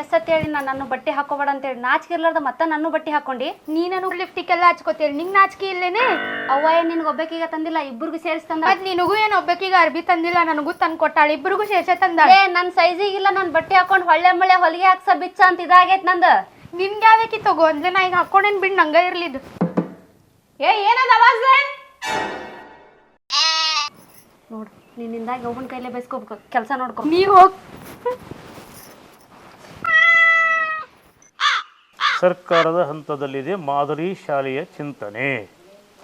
ಎಷ್ಟತ್ತು ಹೇಳಿ ನಾನು ನನ್ನ ಬಟ್ಟೆ ಹಾಕೋಬೇಡ ಅಂತೇಳಿ ನಾಚಿಕೆ ಇರ್ಲಾರ್ದ ಮತ್ತೆ ನನ್ನ ಬಟ್ಟೆ ಹಾಕೊಂಡಿ? ನೀನು ಲಿಫ್ಟಿಗೆಲ್ಲ ಹಚ್ಕೋತೀರಿ ನಿಂಗೆ ನಾಚಿಕೆ ಇಲ್ಲೇನೆ? ಅವ್ವ ಏನು ನಿನ್ಗೆ ಒಬ್ಬಕ್ಕೀಗ ತಂದಿಲ್ಲ ಇಬ್ಬರಿಗೂ ಸೇರಿಸ್ತಂದ ಮತ್ ನಿನಗೂ ಏನು ಒಬ್ಬಕೀಗ ಅರ್ಬಿ ತಂದಿಲ್ಲ ನನಗೂ ತಂದು ಕೊಟ್ಟಾಳ. ಇಬ್ಬರಿಗೂ ಶೇಷ ತಂದ ಏ ನನ್ನ ಸೈಜಿಗಿಲ್ಲ ನಾನು ಬಟ್ಟೆ ಹಾಕೊಂಡು ಹೊಳ್ಳೆ ಮಳೆ ಹೊಲಿಗೆ ಹಾಕ್ಸ ಬಿಚ್ಚ ಅಂತ ಇದಾಗೈತೆ ನಂದು. ನಿನ್ಗೆ ಯಾವ್ಯಾಕಿ ತಗೋ? ಅಂದ್ರೆ ನಾ ಈಗ ಹಾಕೊಂಡೇನ್ ಬಿಡ್ ನಂಗ ಇರ್ಲಿದ್ದು. ಏ ಏನದ ಆವಾಜ್ ನೋಡು ನಿನ್ನಿಂದಾಗಿ ಒಬ್ಬನ ಕೈಲೇ ಬೈಸ್ಕೋಬೇಕು. ಕೆಲಸ ನೋಡ್ಕೊ. ನೀ ಹೋಗ್. ಸರ್ಕಾರದ ಹಂತದಲ್ಲಿದೆ ಮಾದರಿ ಶಾಲೆಯ ಚಿಂತನೆ.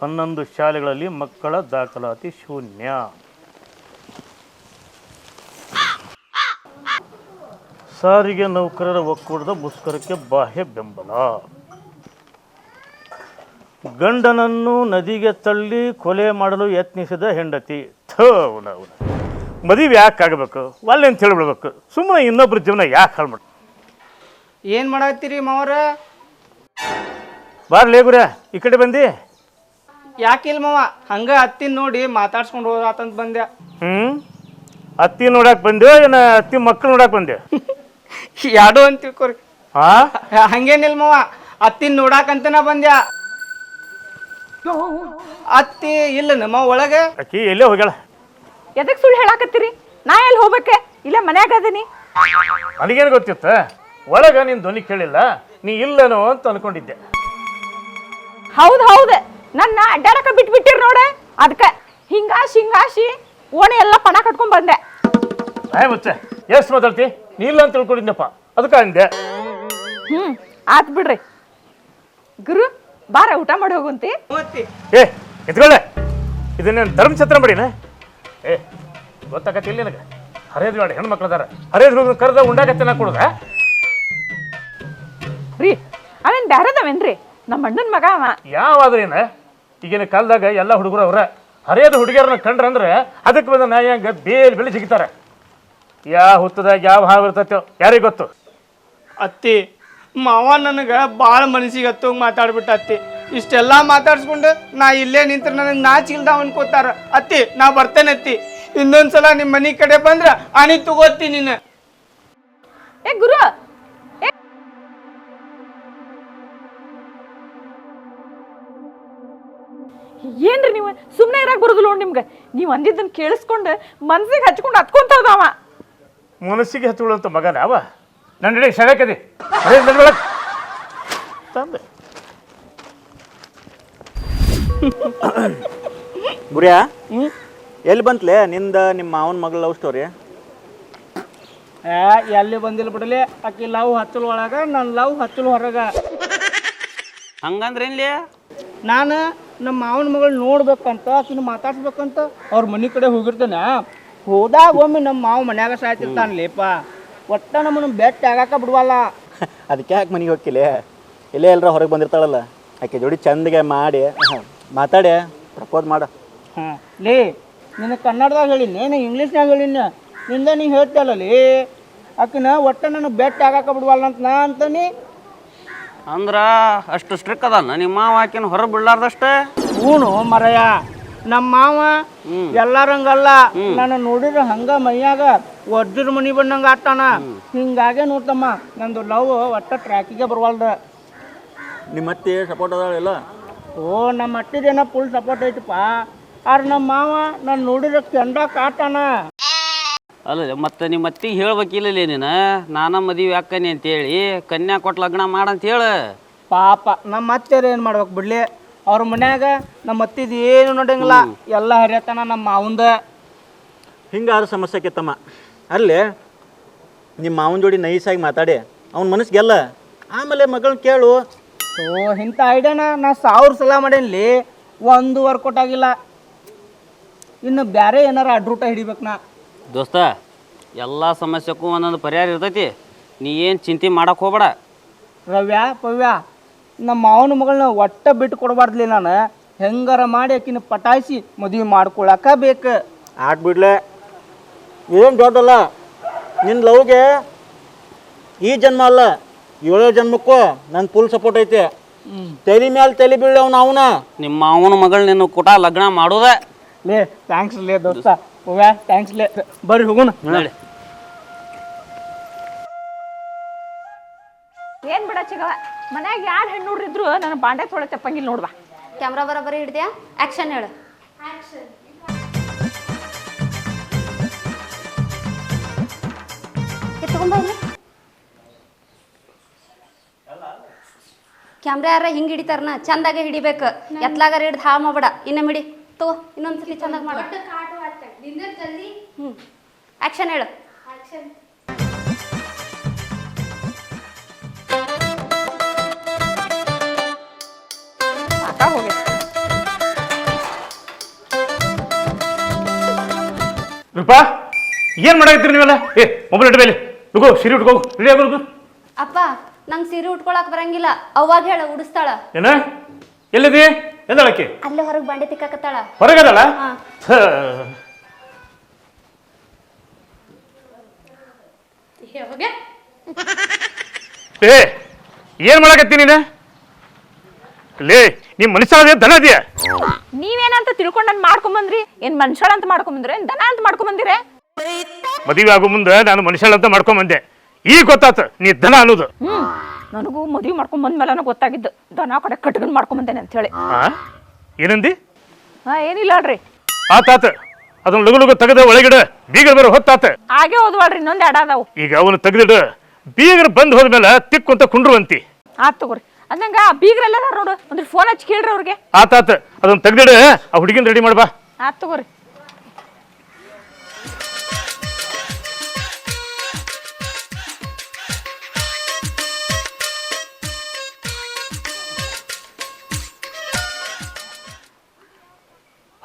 ಹನ್ನೊಂದು ಶಾಲೆಗಳಲ್ಲಿ ಮಕ್ಕಳ ದಾಖಲಾತಿ ಶೂನ್ಯ. ಸಾರಿಗೆ ನೌಕರರ ಒಕ್ಕೂಟದ ಮುಷ್ಕರಕ್ಕೆ ಬಾಹ್ಯ ಬೆಂಬಲ. ಗಂಡನನ್ನು ನದಿಗೆ ತಳ್ಳಿ ಕೊಲೆ ಮಾಡಲು ಯತ್ನಿಸಿದ ಹೆಂಡತಿ. ಥೌನ. ಮದುವೆ ಯಾಕೆ ಆಗಬೇಕು? ಒಲ್ಲೆ ಅಂತ ಹೇಳ್ಬಿಡ್ಬೇಕು? ಸುಮ್ಮನೆ ಇನ್ನೊಬ್ಬರ ಜೀವನ ಯಾಕೆ ಹಾಳು ಏನು ಮಾಡತ್ತೀರಿ ಮಾವರ? ಬರ್ಲೇ ಗುರ ಈ ಕಡೆ ಬಂದಿ. ಯಾಕಿಲ್ಲ ಮಾವ ಹಂಗ ಹತ್ತಿನ ನೋಡಿ ಮಾತಾಡ್ಸ್ಕೊಂಡು ಹೋದಾತಂತ ಬಂದೆ. ಹ್ಮ್? ಅತ್ತಿ ನೋಡಕ್ ಬಂದೆ ಏನ ಅತ್ತಿ ಮಕ್ಕಳು ನೋಡಕ್ ಬಂದೆ ಯಾಡು ಅಂತ ತಿಳ್ಕೊರಿ. ಹಾ? ಹಂಗೇನಿಲ್ಲ ಮಾವ ಅತ್ತಿನ ನೋಡಾಕಂತನ ಬಂದ್ಯಾ. ಅತ್ತಿ ಇಲ್ಲ ನಮ್ಮ ಒಳಗೆ? ಅಕ್ಕಿ ಎಲ್ಲೇ ಹೋಗ್ಯಾಳ? ಎದಕ್ ಸುಳ್ಳು ಹೇಳಾಕತ್ತೀರಿ? ನಾ ಎಲ್ಲಿ ಹೋಗ್ಬೇಕೆ? ಇಲ್ಲ ಮನ್ಯಾಗ ಅದೀನಿ. ನನಗೇನು ಗೊತ್ತಿತ್ತ? ಒಳಗ ನಿನ್ ಧ್ವನಿ ಕೇಳಿಲ್ಲ ನೀ ಇಲ್ಲನೋ ಅಂತ ಅನ್ಕೊಂಡಿದ್ದೆ. ಹೌದ್ ಹೌದ್. ನನ್ನ ಅಡ್ಡಾಡಕ ಬಿಟ್ಬಿಟ್ಟಿರ್ ನೋಡೆ. ಅದಕ್ಕೆ ಹಿಂಗಾಶಿ ಹಿಂಗಾಶಿ ಓಣಿ ಎಲ್ಲ ಪಣ ಕಟ್ಕೊಂಡ್ ಬಂದೆ. ಆಯ್ ಮುಚ್ಚೆ ಎಷ್ಟು ಮಾತಾಡ್ತಿ? ನೀ ಇಲ್ಲ ಅಂತ ತಿಳ್ಕೊಂಡಿದ್ನಪ್ಪ. ಅದಕ್ಕ ಅಂದೆ. ಹ್ಮ್ ಆತ್ ಬಿಡ್ರಿ. ಗುರು ಬಾರ ಊಟ ಮಾಡಿ ಹೋಗುಂತಿ. ಏ ಎತ್ಕೊಳ್ಳೆ ಇದನ್ನೇನು ಧರ್ಮಛತ್ರ ಮಾಡಿನ? ಏ ಗೊತ್ತಾಗತ್ತಿಲ್ಲ ನಿನಗೆ? ಹರಿಯದ್ ಮಾಡಿ ಹೆಣ್ಮಕ್ಳು ಅದಾರ ಹರಿಯದ್ ಹೋಗಿ ಕರೆದ ಉಂಡಾಗತ್ತೆ ನಾ ಕೊಡುದ? ರೀ ಅವೇನ್ ಬ್ಯಾರದವೇನ್ರಿ? ನಮ್ಮ ಅಣ್ಣನ ಮಗ ಅವ. ಯಾವಾದ್ರೇನ ಈಗಿನ ಕಾಲದಾಗ ಎಲ್ಲ ಹುಡುಗರು ಅವ್ರ. ಹರಿಯದ ಹುಡುಗಿಯರನ್ನ ಕಂಡ್ರಂದ್ರೆ ಅದಕ್ಕೆ ಬಂದ ನಾಯಂಗ ಬೇಲ್ ಬೆಳಿ ಸಿಗ್ತಾರೆ ಯಾವ ಹುತ್ತದಾಗ ಯಾವ ಹಾವು ಇರ್ತೈತೋ ಯಾರಿಗೆ ಗೊತ್ತು? ಅತ್ತಿ ಮಾವ ನನಗೆ ಭಾಳ ಮನಸ್ಸಿಗೆ ಹತ್ತೋಗಿ ಮಾತಾಡ್ಬಿಟ್ಟ ಅತ್ತಿ. ಇಷ್ಟೆಲ್ಲ ಮಾತಾಡ್ಸ್ಕೊಂಡು ನಾ ಇಲ್ಲೇ ನಿಂತ್ರೆ ನನಗೆ ನಾಚಿಲ್ದ ಅನ್ಕೋತಾರ. ಅತ್ತಿ ನಾ ಬರ್ತೇನೆ ಅತ್ತಿ. ಇನ್ನೊಂದ್ಸಲ ನಿಮ್ಮ ಮನೆ ಕಡೆ ಬಂದ್ರೆ ಅಣಿ ತಗೋತಿ ನೀನು ಏ ಗುರು ಏನ್ರಿ ನೀವು? ಸುಮ್ಮನೆ ಇರಾಕ್ ಬರುದಿಲ್ಲ ನೋಡಿ ನಿಮ್ಗೆ. ನೀವು ಅಂದಿದ್ದನ್ನ ಕೇಳಿಸ್ಕೊಂಡು ಮನ್ಸಿಗೆ ಹಚ್ಕೊಂಡು ಹತ್ಕೊಂತ ಹೋದವ ಮನಸ್ಸಿಗೆ ಅಂತ ಮಗನ ಅವ. ನನ್ನ ನಡಿ ತಂದೆ. ಗುರಿಯಾ ಎಲ್ಲಿ ಬಂತ್ಲೆ? ನಿಂದ ನಿಮ್ಮ ಮಾವನ ಮಗಳ ಲವ್ ಸ್ಟೋರಿ ಏ ಎಲ್ಲಿ ಬಂದಿಲ್ಲ ಬಿಡಲಿ? ಆಕಿ ಲವ್ ಹಚ್ಚಲ್ ಒಳಗ ನನ್ನ ಲವ್ ಹಚ್ಚಲ್ ಹೊರಗ. ಹಂಗಂದ್ರೇನ್ಲಿ? ನಾನು ನಮ್ಮ ಮಾವನ ಮಗಳು ನೋಡ್ಬೇಕಂತ ಆಕಿನ ಮಾತಾಡ್ಸ್ಬೇಕಂತ ಅವ್ರ ಮನೆ ಕಡೆ ಹೋಗಿರ್ತೇನೆ. ಹೋದಾಗ ಒಮ್ಮೆ ನಮ್ಮ ಮಾವ ಮನ್ಯಾಗ ಸಾಯ್ತಿರ್ತಾನಲೇಪ ಒಟ್ಟ ನಮ್ಮನ್ನ ಬೆಟ್ಟ ಆಗಾಕ ಬಿಡ್ವಲ್ಲ. ಅದಕ್ಕೆ ಯಾಕೆ ಮನೆಗೆ ಹೋಗಿಲ್ಲ ಇಲ್ಲೇ ಎಲ್ಲರ ಹೊರಗೆ ಬಂದಿರ್ತಾಳಲ್ಲ. ಆಕೆ ಜೋಡಿ ಚಂದಗೆ ಮಾಡಿ ಮಾತಾಡಿ ಪ್ರಪೋಸ್ ಮಾಡ. ಹಾಂ ಲೇ ನಿನ್ನ ಕನ್ನಡದಾಗ ಹೇಳಿನಿ ನೀನು ಇಂಗ್ಲೀಷ್ನಾಗ ಹೇಳಿನ ನಿಂದ ನೀ ಹೇಳ್ತಲ್ಲ ಲೇ. ಆಕಿನ ಒಟ್ಟ ನನಗೆ ಬೆಟ್ಟ ಆಗಾಕ ಬಿಡ್ವಲ್ಲ ಅಂತ ನಾ ಅಂತಾನಿ. ಅಂದ್ರ ಅಷ್ಟು ಸ್ಟ್ರಿಕ್ ಅದಾನ. ನಿಮ್ಮ ಮಾವ ಆಕಿನ ಹೊರ ಬಿಡ್ಲಾರ್ದಷ್ಟೇ ಹೂನು ಮರಯ. ನಮ್ಮ ಮಾವ ಎಲ್ಲಾರಂಗಲ್ಲ. ನಾನು ನೋಡಿದ್ರೆ ಹಂಗ ಮೈಯಾಗ ವಜ್ರ ಮನಿ ಬಂದಂಗ ಆಟಾನ ಹಿಂಗಾಗೆ ನೋಡ್ತಮ್ಮ ನಂದು ಲವ್ ಒಟ್ಟ ಟ್ರ್ಯಾಕಿಗೆ ಬರವಲ್ದ. ನಿಮ್ಮ ಅತ್ತಿ ಸಪೋರ್ಟ್ ಅದಾಳೆಲ್ಲ ಓ ನಮ್ಮ ಅತ್ತಿದೇನ ಫುಲ್ ಸಪೋರ್ಟ್ ಐತಪ್ಪ. ಆದ್ರೆ ನಮ್ಮ ಮಾವ ನಾನು ನೋಡಿದ್ರೆ ಕೆಂಡ ಕಾಟಾನ ಅಲ್ಲ ಮತ್ತೆ ನಿಮ್ಮ ಅತ್ತಿಗೆ ಹೇಳ್ಬೇಕಿಲ್ಲ ನೀನು? ನಾನ ಮದುವೆ ಅಕ್ಕನಿ ಅಂತೇಳಿ ಕನ್ಯಾ ಕೊಟ್ಟು ಲಗ್ನ ಮಾಡಂತ ಹೇಳ. ಪಾಪ ನಮ್ಮ ಅತ್ತೆಯರು ಏನು ಮಾಡ್ಬೇಕು ಬಿಡ್ಲಿ? ಅವ್ರ ಮನ್ಯಾಗ ನಮ್ಮ ಅತ್ತಿದ್ ಏನು ನೋಡಂಗಿಲ್ಲ. ಎಲ್ಲ ಹರಿಯತನ ನಮ್ಮ ಮಾವಂದ. ಹಿಂಗಾದ್ರೂ ಸಮಸ್ಯೆ ಆಕೈತಮ್ಮ ಅಲ್ಲಿ ನಿಮ್ಮ ಮಾವನ ಜೋಡಿ ನೈಸಾಗಿ ಮಾತಾಡಿ. ಅವ್ನ ಮನಸ್ಸು ಗೆಲ್ಲ. ಆಮೇಲೆ ಮಗಳನ್ನ ಕೇಳು. ಓ ಇಂಥ ಐಡಿಯಾನ ನಾ ಸಾವಿರ ಸಲ ಮಾಡೇನ್ಲಿ. ಒಂದು ವರ್ಕೌಟ್ ಆಗಿಲ್ಲ ಇನ್ನು ಬೇರೆ ಏನಾರ ಅಡ್ರೂಟ ಹಿಡಿಬೇಕು ನಾ. ದೋಸ್ತ ಎಲ್ಲ ಸಮಸ್ಯೆಗೂ ಒಂದೊಂದು ಪರಿಹಾರ ಇರ್ತೈತಿ. ನೀ ಏನು ಚಿಂತೆ ಮಾಡಕ್ಕೆ ಹೋಗ್ಬೇಡ. ರವ್ಯ ಪವ್ಯ ನಮ್ಮ ಮಾವನ ಮಗಳನ್ನ ಒಟ್ಟ ಬಿಟ್ಟು ಕೊಡಬಾರ್ದ್ಲಿ ನಾನು. ಹೆಂಗಾರ ಮಾಡಿ ಆಕಿನ ಪಟಾಯಿಸಿ ಮದುವೆ ಮಾಡ್ಕೊಳಕ ಬೇಕು. ಆಟ್ ಬಿಡ್ಲೆ. ಏನು ದೊಡ್ಡಲ್ಲ. ನಿನ್ನ ಲವ್ಗೆ ಈ ಜನ್ಮ ಅಲ್ಲ ಏಳೋ ಜನ್ಮಕ್ಕೂ ನನ್ನ ಫುಲ್ ಸಪೋರ್ಟ್ ಐತೆ. ತಲೆ ಮೇಲೆ ತಲೆ ಬೀಳವ್ ಅವನ. ನಿಮ್ಮ ಮಾವನ ಮಗಳು ನಿನ್ನ ಕುಟ ಲಗ್ನ ಮಾಡೋದೇ. ಲೇ ಥ್ಯಾಂಕ್ಸ್ ಲೇ ದೋಸ್ತ. ಹೂವ ಥ್ಯಾಂಕ್ಸ್ ಲೇ. ಬರ್ರಿ ಹೋಗೋಣ. ಏನ್ ಬಿಡ ಚಿಗವ? ಮನ್ಯಾಗ ಯಾರು ಹೆಣ್ಣು ನೋಡ್ರಿದ್ರು ನನ್ನ ಬಾಂಡೆ ತೊಳೆ ತಪ್ಪಂಗಿಲ್ಲ ನೋಡ್ವಾ. ಕ್ಯಾಮ್ರಾ ಬರೋಬ್ಬರಿ ಹಿಡ್ದ್ಯಾ? ಆಕ್ಷನ್ ಹೇಳು. ಕ್ಯಾಮ್ರಾ ಯಾರ ಹಿಂಗೆ ಹಿಡಿತಾರನ? ಚಂದಾಗ ಹಿಡಿಬೇಕು. ಎತ್ಲಾಗಾರ ಹಿಡ್ದು ಹಾ ಇನ್ನ ಇನ್ನೊಮ್ಮೆ ತೋ ಇನ್ನೊಂದ್ಸಲಿ ಚಂದಾಗ ಮಾಡ. ಹ್ಞೂ ಆ್ಯಕ್ಷನ್ ಹೇಳು. ರೂಪಾ ಏನು ಮಾಡಾಕತ್ತೀರಿ ನೀವೆಲ್ಲ? ಏ ಮೊಬೈಲ್ ಇಟ್ಟು ಮೇಲೆ ನುಗೋ ಸಿರಿ ಉಟ್ಕೋ ರೆಡಿ ಆಗೋದು ಅಪ್ಪ ನಂಗೆ ಸೀರೆ ಉಟ್ಕೊಳಕ್ ಬರಂಗಿಲ್ಲ. ಅವಾಗ ಹೇಳ ಉಡಿಸ್ತಾಳ. ಏನ? ಎಲ್ಲಿದಿ? ಎಲ್ಲಳಕ್ಕೆ ಅಲ್ಲೇ ಹೊರಗೆ ಬಂಡೆ ತಿಕ್ಕಾಕತ್ತಾಳ. ಹೊರಗದಲ್ಲ ಹಾ. ಏ ಏನ್ ಮಾಡಕತ್ತಿ ನೀನು? ಲೇ ನೀ ಮನುಷ್ಯ ಅದೇ ದನ ಇದೆಯಾ? ನೀವೇನಂತ ತಿಳ್ಕೊಂಡ್ ನಾನು ಮಾಡ್ಕೊಂಬಂದ್ರಿ? ಏನ್ ಮನುಷ್ಯಳ ಅಂತ ಮಾಡ್ಕೊಂಬಂದ್ರೆ? ಏನ್ ದನ ಅಂತ ಮಾಡ್ಕೊಂಬಂದಿರೇ? ಮದುವೆ ಆಗೋ ಮುಂದೆ ನಾನು ಮನುಷ್ಯ ಅಂತ ಮಾಡ್ಕೊಂಬಂದೆ. ಈಗ ಗೊತ್ತಾತ ನೀ ದನ ಅನ್ನೋದು. ಹ್ಮ್ ನನಗೂ ಮದುವೆ ಮಾಡ್ಕೊಂಡ್ ಬಂದ್ಮೇಲೆ ಗೊತ್ತಾಗಿದ್ದು. ದನ ಕಡೆ ಕಟ್ಕೊಂಡ್ ಮಾಡ್ಕೊಂಬಂದೇನೆ ಅಂತ ಹೇಳಿ. ಆ? ಏನಂದಿ? ಹಾ ಏನಿಲ್ಲ ಅಲ್ರಿ. ಆತಾತ ಅದನ್ನ ಲಗು ಲಗು ತೆಗೆದ ಒಳಗಿಡ ಬೀಗರ್ ಬೇರೆ ಹೊತ್ತಾತ. ಹಾಗೆ ಹೋದ್ವಲ್ರಿ ಇನ್ನೊಂದ್ ಎಡ ಅದಾವು. ಈಗ ಅವನು ತೆಗೆದಿಡು ಬೀಗರ್ ಬಂದ್ ಹೋದ್ಮೇಲೆ ಅಂತ ಕುಂಡ್ರುವಂತಿ. ಆತ್ ತಗೋರಿ. ಅಂದಂಗ ಆ ಬೀಗ್ರೆಲ್ಲ ಅದಾರ್ ನೋಡು ಒಂದ್ ಫೋನ್ ಹಚ್ಚಿ ಕೇಳ್ರಿ ಅವ್ರಿಗೆ. ಆತಾತ ಅದನ್ನ ತೆಗ್ದಿಡು ಆ ಹುಡುಗಿನ ರೆಡಿ ಮಾಡ್ಬಾ. ಆತ್ ತಗೋರಿ.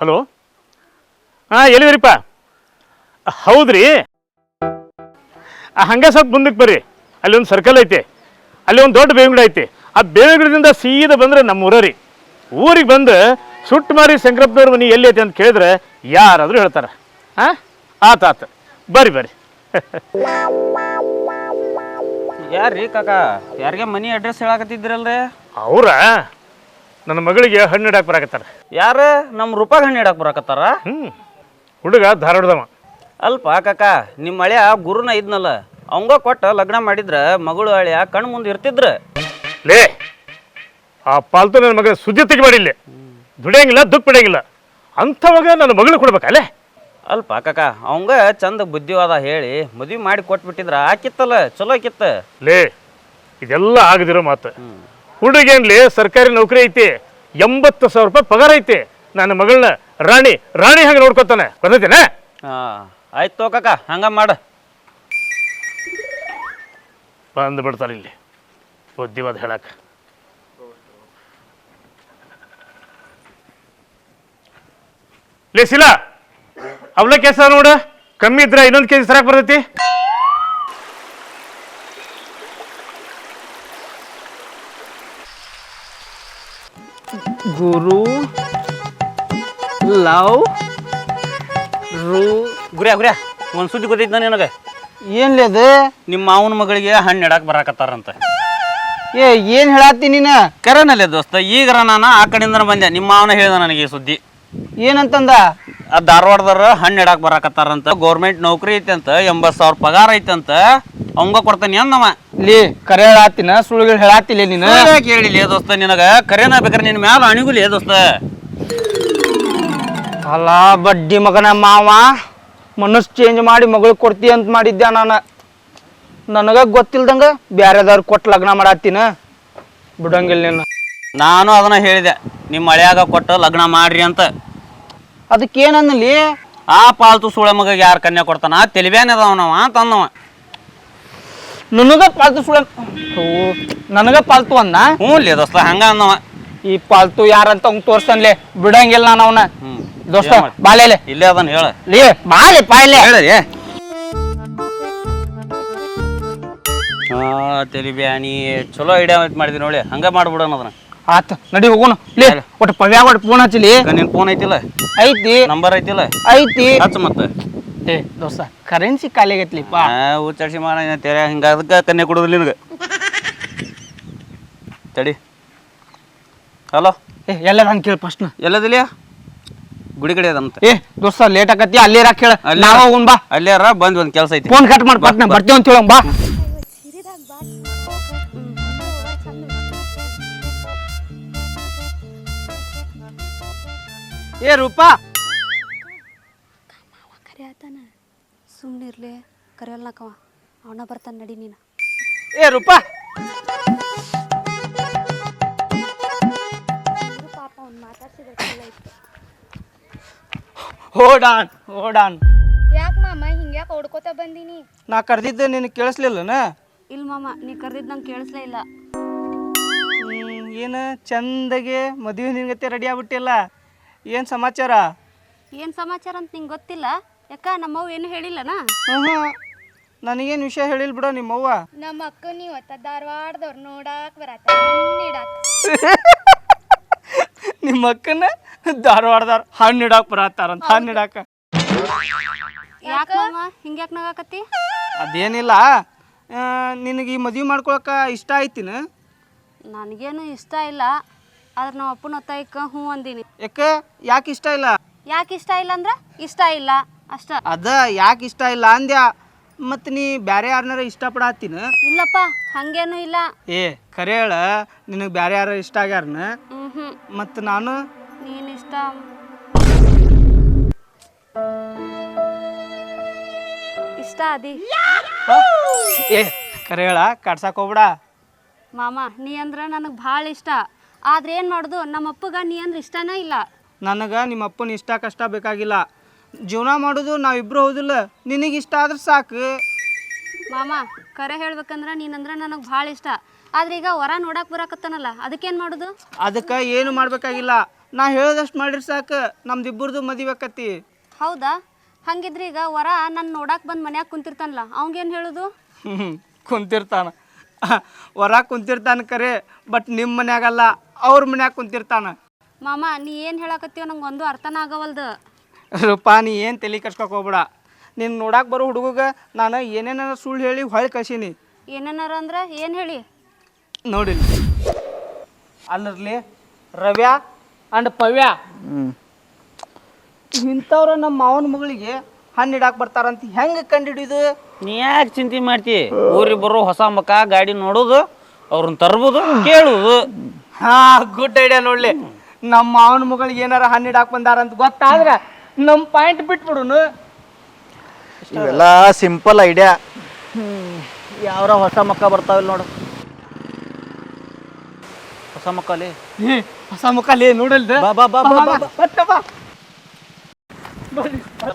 ಹಲೋ? ಹಾಂ ಎಲ್ಲಿದ್ರಿಪ್ಪ ಹೌದ್ರಿ. ಹಂಗೆ ಸ್ವಲ್ಪ ಮುಂದಕ್ಕೆ ಬರ್ರಿ. ಅಲ್ಲಿ ಒಂದು ಸರ್ಕಲ್ ಐತೆ. ಅಲ್ಲಿ ಒಂದು ದೊಡ್ಡ ಬೇವಿನ ಗಿಡ ಐತಿ. ಆ ಬೇವಿನ ಗಿಡದಿಂದ ಸೀದಾ ಬಂದ್ರೆ ನಮ್ಮ ಊರರಿ ಊರಿಗೆ ಬಂದು ಸುಟ್ಟು ಮಾರಿ ಶಂಕರಪ್ಪನವ್ರ ಮನೆ ಎಲ್ಲಿ ಐತೆ ಅಂತ ಕೇಳಿದ್ರೆ ಯಾರಾದರೂ ಹೇಳ್ತಾರೆ. ಹಾಂ ಆತ ಆತ ಬರ್ರಿ ಬರ್ರಿ. ಯಾರ್ರಿ ಕಾಕ? ಯಾರಿಗೆ ಮನಿ ಅಡ್ರೆಸ್ ಹೇಳಾಕತ್ತಿದ್ರಲ್ರಿ? ಅವ್ರ? ನನ್ನ ಮಗಳಿಗೆ ಹಣ್ಣು ಇಡಾಕ್ ಬರಾಕತ್ತಾರ. ಯಾರು? ನಮ್ಮ ರೂಪಾಗ ಹಣ್ಣು ಇಡಕ್ಕೆ ಬರಾಕತ್ತಾರ? ಹ್ಞೂ ಹುಡುಗ ಧಾರವಾಡದವ ಅಲ್ಪ ಕಾಕ ನಿಮ್ಮ ಹಳೆಯ ಗುರುನ ಇದ್ನಲ್ಲ ಅವಂಗ ಕೊಟ್ಟ ಲಗ್ನ ಮಾಡಿದ್ರ ಮಗಳು ಹಳೆಯ ಕಣ್ ಮುಂದೆ ಇರ್ತಿದ್ರ. ಲೇ ಆ ಪಾಲ್ತು ನನ್ನ ಮಗನ ಸುದ್ದಿ ತೆಗಿಬೇಡಿಲ್ಲ ದುಡಿಯಂಗಿಲ್ಲ ದುಃಖ ಪಡಿಯಂಗಿಲ್ಲ. ಅಂಥವಾಗ ನನ್ನ ಮಗಳು ಕೊಡ್ಬೇಕಲ್ಲೇ ಅಲ್ಪ ಕಾಕ ಅವಂಗ ಚಂದ ಬುದ್ಧಿವಾದ ಹೇಳಿ ಮದುವೆ ಮಾಡಿ ಕೊಟ್ಬಿಟ್ಟಿದ್ರ ಆಕಿತ್ತಲ್ಲ ಚಲೋ ಆಕಿತ್ತ. ಲೇ ಇದೆಲ್ಲ ಆಗದಿರೋ ಮಾತು. ಹುಡುಗೇನ್ಲಿ ಸರ್ಕಾರಿ ನೌಕರಿ ಐತಿ ಎಂಬತ್ತು ಸಾವಿರ ರೂಪಾಯಿ ಪಗಾರ ಐತಿ. ನನ್ನ ಮಗಳನ್ನ ರಾಣಿ ರಾಣಿ ಹಂಗೆ ನೋಡ್ಕೊತಾನೆ. ಹಾ ಆಯ್ತು ಕಾಕ ಹಂಗ ಮಾಡ. ಬಂದು ಬಿಡ್ತಾರೆ ಇಲ್ಲಿ. ಬುದ್ಧಿವಾದ ಹೇಳಕ್ಕ ಲೇಸಿಲ್ಲ ಶಿಲಾ ಅವಲ ಕೆಸ ನೋಡು. ಕಮ್ಮಿ ಇದ್ರೆ ಇನ್ನೊಂದು ಕೆಜಿ ಸರಕ್ ಬರ್ತೈತಿ. ಗುರು ಲವ್ ರೂ ಗುರಿಯ ಗುರ್ಯಾ ಒಂದು ಸುದ್ದಿ ನಾನು ನಿನಗೆ? ಏನ್ಲಿ ಅದು? ನಿಮ್ಮ ಮಾವನ ಮಗಳಿಗೆ ಹಣ್ಣು ಇಡಾಕ್ ಬರಾಕತ್ತಾರಂತ. ಏ ಏನ್ ಹೇಳತ್ತಿ ನೀನು? ಕರೆನಲ್ಲೇ ದೋಸ್ತ ಈಗರ ನಾನು ಆ ಕಡೆಯಿಂದ ಬಂದೆ. ನಿಮ್ಮ ಮಾವನ ಹೇಳ್ದ ನನಗೆ ಈ ಸುದ್ದಿ. ಏನಂತಂದ? ಆ ಧಾರವಾಡದವ್ರ ಹಣ್ಣು ಇಡಾಕ್ ಬರಾಕತ್ತಾರಂತ. ಗೌರ್ಮೆಂಟ್ ನೌಕರಿ ಐತಂತ ಎಂಬತ್ತು ಸಾವಿರ ಪಗಾರ ಐತಂತ ಅವಂಗ ಕೊಡ್ತಾನೆ ಅಂದವ. ಲೇ ಕರೆ ಹೇಳಾತಿನ ಸುಳ್ಳುಗಳು ಹೇಳಾತಿಲ್ಲ ನೀನು? ಕೇಳಿಲ್ಲ ದೋಸ್ತ ನಿನಗ? ಕರೆನ ಬೇಕಾರೆ ನಿನ್ನ ಮ್ಯಾಲ ಅಣಿಗುಲಿ ದೋಸ್ತ. ಅಲ್ಲ ಬಡ್ಡಿ ಮಗನ ಮಾವ ಮನಸ್ಸು ಚೇಂಜ್ ಮಾಡಿ ಮಗಳು ಕೊಡ್ತಿ ಅಂತ ಮಾಡಿದ್ದೆ ನಾನು? ನನಗ ಗೊತ್ತಿಲ್ದಂಗ ಬ್ಯಾರೆದವ್ರು ಕೊಟ್ಟು ಲಗ್ನ ಮಾಡತ್ತೀನ? ಬಿಡಂಗಿಲ್ಲ ನಿನ್ನ. ನಾನು ಅದನ್ನ ಹೇಳಿದೆ ನಿಮ್ಮ ಮಳೆಯಾಗ ಕೊಟ್ಟು ಲಗ್ನ ಮಾಡ್ರಿ ಅಂತ. ಅದಕ್ಕೇನನ್ನಲಿ ಆ ಪಾಲ್ತು ಸುಳ ಮಗ ಯಾರು ಕನ್ಯಾ ಕೊಡ್ತಾನ? ತೆಲಿಬ್ಯಾನ ಅದಾವನವ ಅಂತ ಅಂದವ. ನನಗ ಪಾಲ್ತು ಸುಳ ನನಗ ಪಾಲ್ತು ಅನ್ನ ಹ್ಞೂ ಲೇ ದೋಸ್ತ ಹಂಗ ಅಂದವ. ಈ ಪಾಲ್ತು ಯಾರಂತ ಅವ್ನ್ ತೋರ್ಸನ್ಲೆ ಬಿಡಂಗಿಲ್ಲ ನಾನು ಅವನ. ಹ್ಮ್. ದೋಸ್ತ? ಬಾಲೆಲೆ ಇಲ್ಲೇ ಅದನ್ನ ಹೇಳ. ಲೇ ಬಾಲೆ ಪಾಯ್ಲೆ ಹೇಳಿ ಹಾ ತೆಲಿಬ್ಯಾನಿ ಚಲೋ ಐಡಿಯಾ ಮಾಡಿದ್ವಿ ನೋಡಿ ಹಂಗ ಮಾಡ್ಬಿಡೋಣ ಅದನ್ನ. ಆತ ನಡಿ ಹೋಗೋಣ. ಲೇ ಒಟ್ಟು ಪವ್ಯಾಗ ಒಟ್ಟು ಫೋನ್ ಹಚ್ಚಲಿ. ನಿನ್ ಫೋನ್ ಐತಿಲ್ಲ? ಐತಿ. ನಂಬರ್ ಐತಿಲ್ಲ? ಐತಿ. ಹಚ್ಚ ಮತ್ತೆ. ಏ ದೋಸ್ತ ಕರೆನ್ಸಿ ಖಾಲಿ ಆಗೈತ್ಲಿಪ್ಪ. ಉಚ್ಚರಿಸಿ ಮಾಡ ತೆರೆ ಹಿಂಗ ಅದಕ್ಕೆ ಕನ್ಯಾ ಕೊಡೋದಿಲ್ಲ ನಿನಗೆ. ತಡಿ. ಹಲೋ ಏ ಎಲ್ಲ ಹಂಗೆ ಕೇಳಿ ಫಸ್ಟ್ನ ಎಲ್ಲದಿಲ್ಲ ಗುಡಿಗಡೆ ಅದಂತ ಏ ದೋಸ್ತ ಲೇಟ್ ಆಗತ್ತಿ ಅಲ್ಲೇ ಇರಾಕ್ ಹೇಳ. ಅಲ್ಲೇ ಹೋಗೋಣ ಬಾ. ಅಲ್ಲೇ ಅರ ಬಂದ್ ಒಂದ್ ಕೆಲಸ ಐತಿ. ಫೋನ್ ಕಟ್ ಮಾಡಿ ಪಟ್ನ ಬರ್ತೀವಿ ಅಂತ ಹೇಳೋಣ ಬಾ. ಏ ರೂಪಾ. ಕರೆಯತಾನ. ಕರೆಯಲ್ನಕವ. ಅವನ ಬರ್ತಾನೆ ನಡಿ ನೀನು. ಏ ರೂಪಾ. ಮಾತಾಡ್ಸಿದ್ರೆ ಹೋಡಾನ್ ಹೋಡಾನ್ ಯಾಕೆ ಮಾಮ? ಹಿಂಗ್ಯಾಕೆ ಹೊಡ್ಕೋತ ಬಂದೀನಿ? ನಾ ಕರೆದಿದ್ದೆ ನಿನಗೆ ಕೇಳಿಸ್ಲಿಲ್ಲನ? ಇಲ್ಲ ಮಾಮ ನೀ ಕರೆದಿದ್ದು ನಂಗೆ ಕೇಳಿಸ್ಲೇ ಇಲ್ಲ. ಏನು ಚಂದಗೆ ಮದುವೆ ನಿನಗತ್ತೆ ರೆಡಿ ಆಗ್ಬಿಟ್ಟಿಲ್ಲ ಏನು ಸಮಾಚಾರ? ಏನು ಸಮಾಚಾರ ಅಂತ ನಿಂಗೆ ಗೊತ್ತಿಲ್ಲ? ಯಾಕ ನಮ್ಮವ್ವ ಏನು ಹೇಳಿಲ್ಲನ? ಹ್ಞೂ ನನಗೇನು ವಿಷಯ ಹೇಳಿಲ್ಲ ಬಿಡೋ ನಿಮ್ಮವ್ವ. ನಮ್ಮ ಅಕ್ಕ ನೀವು ಅತ್ತ ಧಾರವಾಡದವ್ರು ನೋಡಾಕ್ ಬರತ್ತ ನಿಮ್ಮ ಅಕ್ಕನ? ಧಾರವಾಡದವ್ರು ಹಣ್ಣು ಇಡಾಕ ಬರತ್ತಾರಂತ ಹಣ್ಣು ಇಡಾಕ. ಯಾಕೆ ಹಿಂಗ್ಯಾಕೆ ನಗಾಕತ್ತಿ? ಅದೇನಿಲ್ಲ. ನಿನಗೆ ಈ ಮದುವೆ ಮಾಡ್ಕೊಳಕ ಇಷ್ಟ ಆಯ್ತಿನ? ನನಗೇನು ಇಷ್ಟ ಇಲ್ಲ. ಆದ್ರೆ ನಮ್ಮ ಅಪ್ಪನ ಒತ್ತಾಯಕ್ಕ ಹ್ಞೂ ಅಂದಿನಿ. ಯಾಕ? ಯಾಕೆ ಇಷ್ಟ ಇಲ್ಲ? ಯಾಕೆ ಇಷ್ಟ ಇಲ್ಲ ಅಂದ್ರೆ ಇಷ್ಟ ಇಲ್ಲ. ಅಷ್ಟ. ಅದ ಯಾಕೆ ಇಷ್ಟ ಇಲ್ಲ ಅಂದ್ಯಾ. ಮತ್ತು ನೀ ಬ್ಯಾರೆ ಯಾರನ್ನಾರ ಇಷ್ಟಪಡತ್ತೀನ ಇಲ್ಲಪ್ಪ ಹಂಗೇನು ಇಲ್ಲ. ಏ ಕರೆ ಹೇಳ. ನಿನಗೆ ಬ್ಯಾರೆ ಯಾರ ಇಷ್ಟ ಆಗ್ಯಾರನ? ಹ್ಞೂ ಮತ್ತು ನಾನು ನೀನು ಇಷ್ಟ ಇಷ್ಟ ಅದಿ ಏ ಕರೆ ಹೇಳ ಕಟ್ಸಕ್ಕೆ ಹೋಗ್ಬಿಡ. ಮಾಮ ನೀ ಅಂದ್ರೆ ನನಗೆ ಭಾಳ ಇಷ್ಟ. ಆದ್ರೆ ಏನು ಮಾಡೋದು ನಮ್ಮ ಅಪ್ಪಗ ನೀ ಅಂದ್ರೆ ಇಷ್ಟನೇ ಇಲ್ಲ. ನನಗೆ ನಿಮ್ಮ ಅಪ್ಪನ ಇಷ್ಟ ಕಷ್ಟ ಬೇಕಾಗಿಲ್ಲ. ಜೀವನ ಮಾಡೋದು ನಾವಿಬ್ರು ಹೌದಿಲ್ಲ ನಿನಗೆ ಇಷ್ಟ ಆದ್ರೆ ಸಾಕು. ಮಾಮ ಕರೆ ಹೇಳ್ಬೇಕಂದ್ರೆ ನೀನಂದ್ರ ನನಗೆ ಭಾಳ ಇಷ್ಟ. ಆದ್ರೆ ಈಗ ಹೊರ ನೋಡಕ್ಕೆ ಬರಾಕತ್ತಾನಲ್ಲ ಅದಕ್ಕೇನು ಮಾಡೋದು? ಅದಕ್ಕೆ ಏನು ಮಾಡಬೇಕಾಗಿಲ್ಲ. ನಾ ಹೇಳಿದಷ್ಟು ಮಾಡಿರಿ ಸಾಕು ನಮ್ದಿಬ್ಬರದು ಮದುವೆ ಆಕತಿ. ಹೌದಾ? ಹಂಗಿದ್ರೆ ಈಗ ವರ ನನ್ನ ನೋಡಕ್ಕೆ ಬಂದು ಮನ್ಯಾಗ ಕುಂತಿರ್ತಾನಲ್ಲ ಅವಂಗೇನು ಹೇಳೋದು? ಕುಂತಿರ್ತಾನ. ವರ ಕುಂತಿರ್ತಾನ ಕರೆ ಬಟ್ ನಿಮ್ಮ ಮನ್ಯಾಗಲ್ಲ ಅವ್ರ ಮನ್ಯಾಗ ಕುಂತಿರ್ತಾನ. ಮಾಮ ನೀ ಏನು ಹೇಳಕತ್ತೀವ ನಂಗೆ ಒಂದು ಅರ್ಥನ ಆಗವಲ್ದು. ರೂಪಾ ನೀ ಏನು ತಲೆ ಕಟ್ಸ್ಕೊಕ್ ಹೋಗ್ಬೇಡ. ನೀನು ನೋಡಕ್ಕೆ ಬರೋ ಹುಡುಗ ನಾನು ಏನೇನಾರ ಸುಳ್ಳು ಹೇಳಿ ಹೊಳೆ ಕಳ್ಸೀನಿ. ಏನೇನಾರ ಅಂದ್ರೆ ಏನು ಹೇಳಿ? ನೋಡಿಲ್ಲ ಅಲ್ಲರ್ಲಿ ರವ್ಯ ಅಂಡ್ ಪವ್ಯ. ಇಂಥವ್ರ ನಮ್ಮ ಮಾವನ ಮಗಳಿಗೆ ಹಣ್ಣು ಇಡಾಕ್ ಬರ್ತಾರಂತ ಹೆಂಗೆ ಕಂಡಿಡಿದು? ನೀ ಯಾಕೆ ಚಿಂತೆ ಮಾಡ್ತಿ? ಊರಿಗೆ ಬರೋ ಹೊಸ ಮಕ ಗಾಡಿ ನೋಡೋದು ಅವ್ರನ್ನ ತರ್ಬೋದು ಕೇಳುದು. ಹಾ ಗುಡ್ ಐಡಿಯಾ ನೋಡ್ಲಿ. ನಮ್ಮ ಮಾವನ ಮಗಳಿಗೆ ಏನಾರ ಹಣ್ಣು ಇಡಾಕ್ ಬಂದಾರಂತ ಗೊತ್ತಾದ್ರೆ ನಮ್ಮ ಪಾಯಿಂಟ್ ಬಿಟ್ಬಿಡುನು. ಇವೆಲ್ಲ ಸಿಂಪಲ್ ಐಡಿಯಾ. ಯಾವ್ರ ಹೊಸ ಮಕ್ಕ ಬರ್ತಾವಿಲ್ಲ ನೋಡು. ಹೊಸ ಮಕ್ಕಲ್ಲಿ ಹೊಸ ಮುಖಲ್ಲಿ ನೋಡಲ್ದ. ಬಾ ಬಾ ಬಾ ಬಾ ಬಾ ಬಾ.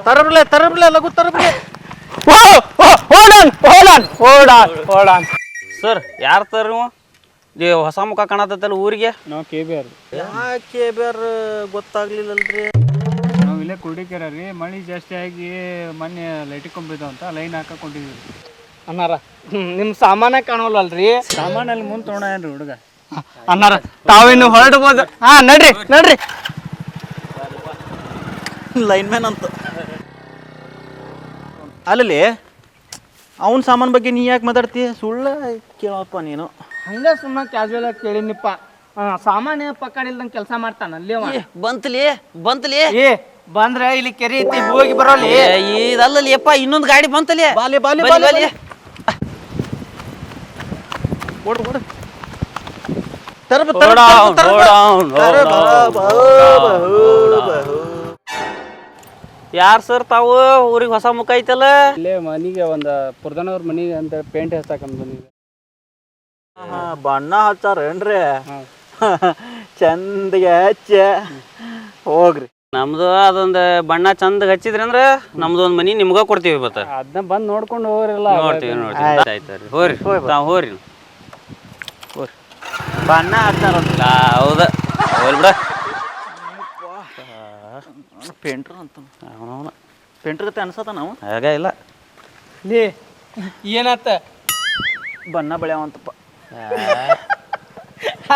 ತರಬ್ರಲೆ ತರಬ್ರಲೆ ಲಘು ತರಬ್ರಲೆ ಹೋಡನ್ ಹೋಡನ್ ಹೋಡನ್ ಹೋಡನ್ ಸರ್ ಯಾರು ತರ ನೀವು ಹೊಸ ಮುಖ ಕಾಣತೈತಲ್ಲ ಊರಿಗೆ? ನಾವು ಕೆ ಬಿ ಆರ್ ಯಾಕೆ ಬೇರೆ ಗೊತ್ತಾಗ್ಲಿಲ್ಲಲ್ರಿ? ನಾವು ಇಲ್ಲೇ ಕುರ್ಡಿಕೆರ ರೀ. ಮಳೆ ಜಾಸ್ತಿ ಆಗಿ ಮೊನ್ನೆ ಲೈಟಿಗೆ ಕೊಂಬಿದ್ದಾವ ಅಂತ ಲೈನ್ ಹಾಕೊಂಡಿದ್ವಿ ಅನ್ನಾರ ನಿಮ್ಮ ಸಾಮಾನ ಕಾಣೋಲ್ಲಲ್ರಿ ಸಾಮಾನಲ್ಲಿ ಮುಂದೆ ತೊಗೊಂಡ ಏನ್ರಿ ಹುಡುಗ? ಅನ್ನಾರ ತಾವಿನ್ನು ಹೊರಡ್ಬೋದು. ಹಾ ನಡ್ರಿ ನಡ್ರಿ. ಲೈನ್ ಮ್ಯಾನ್ ಅಂತ. ಅಲ್ಲಿ ಅವನ ಸಾಮಾನ್ ಬಗ್ಗೆ ನೀ ಯಾಕೆ ಮಾತಾಡ್ತಿ? ಸುಳ್ಳ ಕೇಳಪ್ಪ ನೀನು. ಹಂಗ ಸುಮ್ಮನೆ ಕ್ಯಾಶುವಲ್ ಆಗಿ ಕೇಳಿನಿಪ್ಪ ಸಾಮಾನ್ಯ ಪಕ್ಕಡಿಲ್ದಂಗೆ ಕೆಲಸ ಮಾಡ್ತಾನ ಅಲ್ಲಿ ಅವ. ಏ, ಬಂತಲಿ ಬಂತಲಿ. ಏ ಬಂದ್ರ ಇಲ್ಲಿ ಕೆರೆ ಐತಿ ಹೋಗಿ ಬರೋಲಿ ಏ, ಇದಲ್ಲಲ್ಲಿ ಯಪ್ಪ ಇನ್ನೊಂದು ಗಾಡಿ ಬಂತಲಿ ಬಾಲಿ ಬಾಲಿ ಬಾಲಿ ಬಾಲಿ. ಓಡ್ ಓಡ್. On. ಯಾರ್ ಸರ್ ತಾವು? ಊರಿಗೆ ಹೊಸ ಮುಖ ಐತಲ್ಲ? ಇಲ್ಲೇ ಮನಿಗೆ ಒಂದು ಪುರ್ದನವ್ರ ಮನಿಗೆ ಅಂತ ಪೇಂಟ್ ಹಚ್ಚಾಕ ಬಂದಿದೆ ಬಣ್ಣ ಬಣ್ಣ ಹಚ್ಚಾರೇನ್ರಿ ಚಂದಗೆ ಹಚ್ಚ. ಹೋಗ್ರಿ. ನಮ್ದು ಅದೊಂದು ಬಣ್ಣ ಚಂದ ಹಚ್ಚಿದ್ರಿ ಅಂದ್ರ ನಮ್ದು ಒಂದ್ ಮನಿ ನಿಮ್ಗ ಕೊಡ್ತೀವಿ ಬತ್ತ ಅದನ್ನ ಬಂದು ನೋಡ್ಕೊಂಡು ಹೋಗ್ರಿ ನೋಡ್ತೀವಿ ನೋಡ್ತೀವಿ. ಹೋರಿ ತಾವ್ ಹೋರಿ ಬಣ್ಣ ಆ, ಹೌದ. ಹೋಗ್ಲಿ ಬಿಡ. ಪೇಂಟ್ರ್ ಅಂತ. ಅವನವನ. ಪೇಂಟ್ರ್ ಗತೆ ಅನ್ಸತ್ತ ನಾವು? ಹಾಗ ಇಲ್ಲ. ಲೇ. ಏನಾತ? ಬಣ್ಣ ಬೆಳೆಯವಂತಪ್ಪ.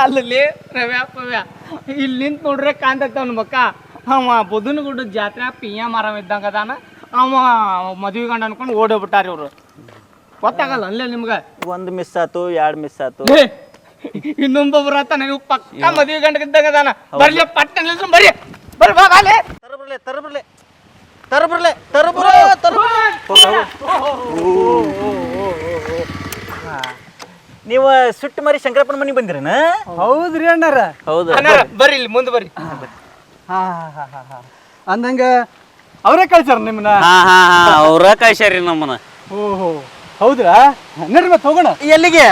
ಅಲ್ಲಿ ರವ್ಯಾ ಪವ್ಯ. ಇಲ್ಲಿ ನಿಂತು ನೋಡ್ರೆ ಕಾಂತೈತೆ ಅವ್ನ ಮಕ್ಕ ಅವ ಬುಧನಗುಡ್ಡ ಜಾತ್ರೆ ಪಿಯ ಮಾರವ ಇದ್ದಂಗ ಅದಾನ. ಅವ ಮದ್ವೆ ಗಂಡ ಅನ್ಕೊಂಡು ಓಡೋಗ್ಬಿಟ್ಟಾರ ಇವರು. ಗೊತ್ತಾಗಲ್ಲ ಅಲ್ಲೇ ನಿಮ್ಗೆ. ಒಂದು ಮಿಸ್ ಆಯ್ತು ಎರಡು ಮಿಸ್ ಆತು. ಲೇ, ಇನ್ನೊಬ್ಬೊಬ್ರು ಆತ ನೀವು ಪಕ್ಕ ಮದುವೆ ಗಂಡ ಇದ್ದಂಗ ಅದಾನ ಬರ್ಲಿ ಪಟ್ಟ ನಿಲ್ಸು ಬರ್ರಿ. ಬರ್ರಿ ಬಾ ಬಾಲೆ ತರಬರ್ಲೆ ತರಬರ್ಲೆ. ತರಬರ್ಲೆ ತರಬರ ನೀವು ಸುಟ್ಟು ಮರಿ ಶಂಕರಪ್ಪನ ಮನೆಗೆ ಬಂದಿರೇನ? ಹೌದ್ರಿ ಅಣ್ಣಾರ. ಹೌದು. ಬರ್ರಿ ಇಲ್ಲಿ ಮುಂದೆ ಬರ್ರಿ. ಹಾ ಹಾ ಹಾ ಹಾ ಅಂದಂಗ ಅವರೇ ಕಳ್ಸ್ಯಾರ ನಿಮ್ಮನ್ನ ಹಾ ಹಾ ಹಾ ಅವ್ರ ಕಳ್ಸ್ಯಾರಿ ನಮ್ಮನ್ನ. ಓಹೋ. ಹೌದ್ರಾ? ನಡ್ರಿ ಮತ್ತೆ ಹೋಗೋಣ. ಎಲ್ಲಿಗೆ?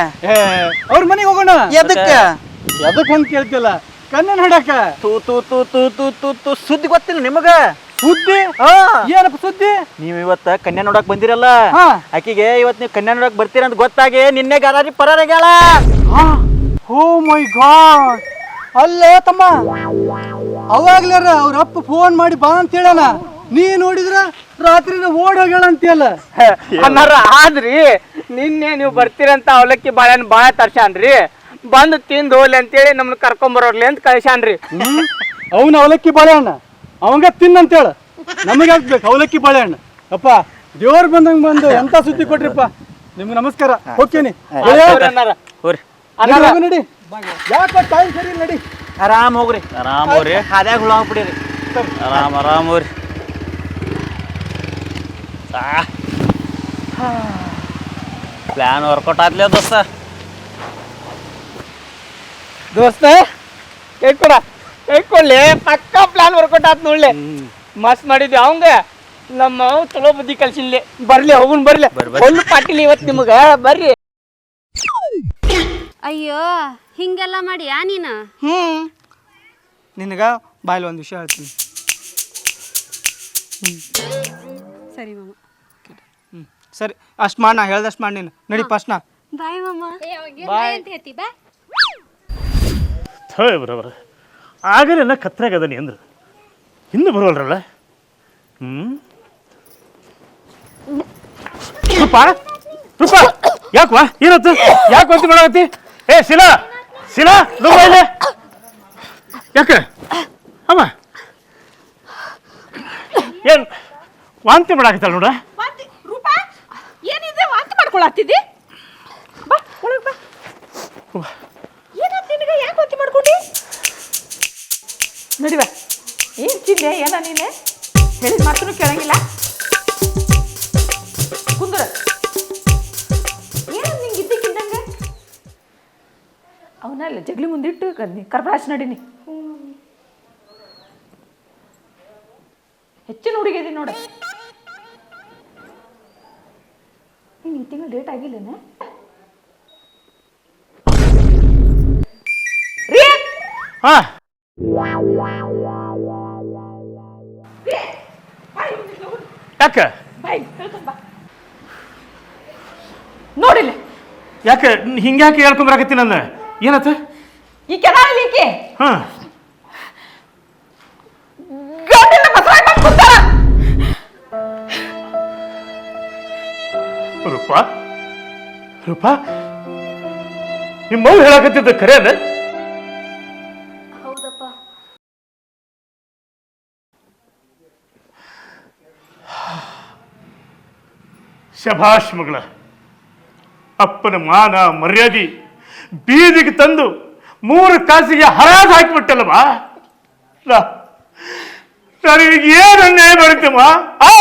ಅವ್ರ ಮನೆಗೆ ಹೋಗೋಣ. ಎದಕ್ಕೆ? ಎದಕ್ಕೆ ಅಂತ ಕೇಳ್ತಿಲ್ಲ ಕಣ್ಣನ್ ನಡಕ ತೂ ತೂ ತೂ ತೂ ತೂ ತೂ ತೂ ಸುದ್ದಿ ಗೊತ್ತಿಲ್ಲ ನಿಮಗ? ಸುದ್ದಿ? ಏನಪ್ಪ ಸುದ್ದಿ? ನೀವು ಇವತ್ತ ಕನ್ಯಾ ನೋಡಕ್ ಬಂದಿರಲ್ಲ. ಆಕಿಗೆ ಇವತ್ ನೀವು ಕನ್ಯಾ ನೋಡಕ್ ಬರ್ತೀರ ಅಂತ ಗೊತ್ತಾಗಿ ನಿನ್ನೆ ಗರಾರಿ ಪರಾರಾಗ್ಯಾಳ ಓ ಮೈ ಗಾಡ್. ಅಲ್ಲೇ ತಮ್ಮ. ಅವಾಗ್ಲಾರ ಅವ್ರ ಅಪ್ಪ ಫೋನ್ ಮಾಡಿ ಬಾ ಅಂತ ಹೇಳಣ. ನೀ ನೋಡಿದ್ರ ರಾತ್ರಿನ ಓಡ್ ಅಂತೀಯಲ್ಲ ಅನ್ನಾರ ಆದ್ರಿ ನಿನ್ನೆ ನೀವು ಬರ್ತೀರಂತ ಅವಲಕ್ಕಿ ಬಾಳೆಹಣ್ಣು ಬಾಳ ತರ್ಸಾನ್ರಿ ಬಂದು ತಿಂದು ಹೋಗ್ಲಿ ಅಂತೇಳಿ ನಮ್ಮನ್ನ ಕರ್ಕೊಂಬರೋರ್ಲಿ ಅಂತ ಕಳ್ಸ್ಯಾನ್ರಿ. ಹ್ಮ್? ಅವನ ಅವಲಕ್ಕಿ ಬಾಳೆಹಣ್ಣ. ಅವಂಗ ತಿನ್ನಂತೇಳ. ನಮಗೆ ಬೇಕು? ಅವಲಕ್ಕಿ ಬಾಳೆಹಣ್ಣು. ಅಪ್ಪ ದೇವ್ರು ಬಂದಂಗ ಬಂದು ಎಂತ ಸುದ್ದಿ ಕೊಟ್ರಿಪ್ಪ? ನಿಮ್ಗೆ ನಮಸ್ಕಾರ. ಹೋಗ್ತೀನಿ. ಅನ್ನಾರ ಹೋರಿ ನಡಿ ಯಾಕೆ ಟೈಮ್ ಸರಿ ನಡಿ. ಆರಾಮ್ ಹೋಗ್ರಿ. ಆರಾಮ್ ಹೋಗ್ರಿ. ಹಾದ್ಯಾಗ ಹುಳ ಹೋಗ್ಬಿಡಿರಿ ಆರಾಮ್ ಆರಾಮ್ ಹೋರಿ ಪ್ಲ್ಯಾನ್ ವರ್ಕೌಟ್ ಆತ್ಲೇ ದೋಸ್ತ. ದೋಸ್ತ ಹೇಳ್ಕೊಡ ಹೇಳ್ಕೊಳ್ಳಿ ಪಕ್ಕಾ ಪ್ಲಾನ್ ವರ್ಕೌಟ್ ಆತ್ ನೋಡ್ಲೆ. ಮಸ್ತ್ ಮಾಡಿದ್ವಿ ಅವಂಗ. ನಮ್ಮ ಚಲೋ ಬುದ್ಧಿ ಕಲ್ಸಿನ್ಲಿ. ಬರ್ಲಿ ಹೋಗುನ್ ಬರ್ಲಿ. ಒಂದು ಪಾಟಿಲಿ ಇವತ್ತು ನಿಮಗ. ಬರ್ರಿ. ಅಯ್ಯೋ ಹಿಂಗೆಲ್ಲ ಮಾಡಿಯಾ ನೀನು? ಹ್ಮ್. ನಿನಗ ಬಾಯಲ್ಲಿ ಒಂದು ವಿಷಯ ಹೇಳ್ತೀನಿ. ಸರಿ ಮಾಮ. ಸರಿ ಅಷ್ಟು ಮಾಡಿ ನಾ ಹೇಳ್ದಷ್ಟು ಮಾಡಿ ನೀನು. ನಡಿ ಫಸ್ಟ್ ನಾ ಬಾಯ್ ಬಾ. ಥೇ ಬರಬರ. ಆಗಲೇ ಕತ್ರಾಗದ ನೀ ಅಂದ್ರೆ. ಇನ್ನು ಬರೋಲ್ರಲ್ಲ ಹ್ಞೂ ರೂಪಾ ರೂಪಾ ಯಾಕವಾ ಏನತ್ತು ಯಾಕೆ ವಾಂತಿ ಮಾಡಾಕತ್ತಿ? ಏ ಶಿಲಾ ಶಿಲಾ ರೂಪ ಇಲ್ಲ. ಯಾಕೆ? ಅಮ್ಮ. ಏನು ವಾಂತಿ ಮಾಡಾಕತ್ತಲ್ಲ ನೋಡ? ಮಾಡ್ಕೊಳತ್ತಿದ್ದಿ ಬಾ ಒಳಗೆ ಬಾ. ಏನಾಯ್ತು ನಿನಗೆ? ಯಾಕೆ ಒತ್ತಿ ಮಾಡ್ಕೊಂಡಿ? ನಡಿವ. ಏನು ಚಿಂತೆ ಏನ ನೀನೆ? ಹೇಳಿದ ಮಾತನ್ನು ಕೇಳಂಗಿಲ್ಲ. ಕುಂದ್ರ. ಏನ ನಿಂಗೆ ಇದ್ದಕ್ಕಿದ್ದಂಗೆ ಅವನಲ್ಲ ಜಗ್ಲಿ ಮುಂದಿಟ್ಟು ಕರ್ಬರಾಶ್ ನಡೀನಿ. ಹೆಚ್ಚಿನ ಹುಡುಗಿದಿ ನೋಡ. ನೀನು ಈ ತಿಂಗಳು ಡೇಟ್ ಆಗಿಲ್ಲೇನ ಹಾಂ. ಯಾಕೆ? ನೋಡಿಲ್ಲ. ಯಾಕೆ? ಹಿಂಗ್ಯಾಕೆ ಹೇಳ್ಕೊಂಬರಾಕತ್ತಿ ನನ್ನ? ಏನತ್ತ ಈ ಕೆನಾಲ್ ಈಕೆ? ಹಾಂ. ರೂಪಾ? ರೂಪಾ? ನಿಮ್ಮ ಮಗು ಹೇಳಕತ್ತಿದ್ದ ಖರೇನ ಹೌದಪ್ಪ. ಶಭಾಷ್ ಮಗಳ ಅಪ್ಪನ ಮಾನ ಮರ್ಯಾದೆ ಬೀದಿಗೆ ತಂದು ಮೂರು ಕಾಸಿಗೆ ಹರಾಜು ಹಾಕಿಬಿಟ್ಟಲ್ವಾ ನನಗೆ ಏನು ಅನ್ಯಾಯ ಬರುತ್ತಮ್ಮ ಆ?